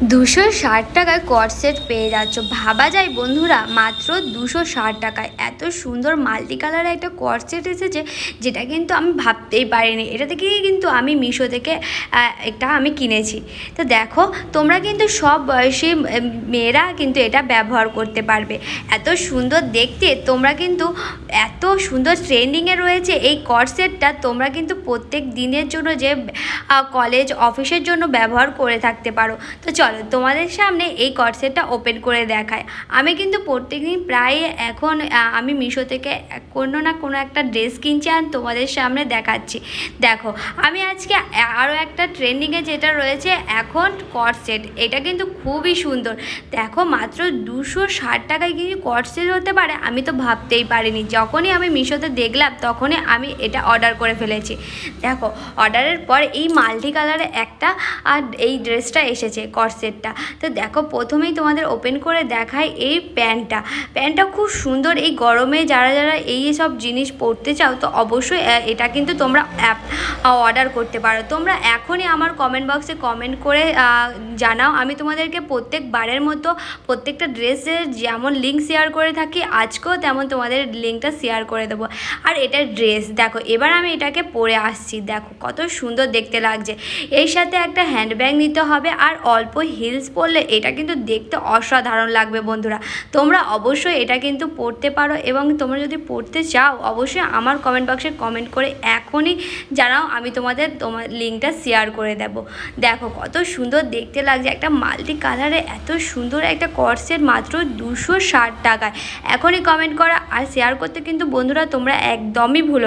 দুশো ষাট টাকায় কট সেট পেয়ে যাচ্ছ। ভাবা যায় বন্ধুরা, মাত্র দুশো ষাট টাকায়। এত সুন্দর মাল্টি কালারের একটা কট সেট এসেছে, যেটা কিন্তু আমি ভাবতেই পারিনি। এটা থেকেই কিন্তু আমি মিশো থেকে এটা আমি কিনেছি। তো দেখো, তোমরা কিন্তু সব বয়সী মেয়েরা কিন্তু এটা ব্যবহার করতে পারবে। এত সুন্দর দেখতে, তোমরা কিন্তু এত সুন্দর ট্রেন্ডিংয়ে রয়েছে। এই কট সেটটা তোমরা কিন্তু প্রত্যেক দিনের জন্য যে কলেজ অফিসের জন্য ব্যবহার করে থাকতে পারো। তো চলো তোমাদের সামনে এই কট সেটটা ওপেন করে দেখায় আমি কিন্তু প্রত্যেকদিন প্রায় এখন আমি মিশো থেকে কোনো না কোনো একটা ড্রেস কিনছি আর তোমাদের সামনে দেখাচ্ছি। দেখো, আমি আজকে আরও একটা ট্রেন্ডিংয়ে যেটা রয়েছে, এখন কট সেট এটা কিন্তু খুবই সুন্দর। দেখো, মাত্র দুশো ষাট টাকায় কিন্তু কট সেট হতে পারে? আমি তো ভাবতেই পারিনি। যখনই আমি মিশোতে দেখলাম, তখনই আমি এটা অর্ডার করে ফেলেছি। দেখো অর্ডারের পর এই মাল্টি কালারের একটা, আর এই ড্রেসটা এসেছে। কট সেটটা। তো দেখো, প্রথমেই তোমাদের ওপেন করে দেখায় এই প্যান্টটা। প্যান্টটা খুব সুন্দর, এই গরমে যারা যারা এই সব জিনিস পরতে চাও, তো অবশ্যই এটা কিন্তু তোমরা অ্যাপ অর্ডার করতে পারো। তোমরা এখনই আমার কমেন্ট বক্সে কমেন্ট করে জানাও। আমি তোমাদেরকে প্রত্যেকবারের মতো প্রত্যেকটা ড্রেসের যেমন লিঙ্ক শেয়ার করে থাকি, আজকেও তেমন তোমাদের লিঙ্কটা শেয়ার করে দেবো। আর এটা ড্রেস দেখো, এবার আমি এটাকে পরে আসছি। দেখো, কত সুন্দর দেখতে লাগছে। এর সাথে একটা হ্যান্ডব্যাগ নিতে হবে, আর অল্প হিলস পরলে এটা কিন্তু দেখতে অসাধারণ লাগবে বন্ধুরা। তোমরা অবশ্যই এটা কিন্তু পড়তে পারো এবং তোমরা যদি পড়তে চাও, অবশ্যই আমার কমেন্ট বক্সে কমেন্ট করে এখনই জানাও, আমি তোমাদের তোমার লিঙ্কটা শেয়ার করে দেব। দেখো কত সুন্দর দেখতে লাগছে, একটা মাল্টি কালারে এত সুন্দর একটা কর্সের মাত্র দুশো ষাট টাকায়। এখনই কমেন্ট করা আর শেয়ার করতে কিন্তু বন্ধুরা তোমরা একদমই ভুলো।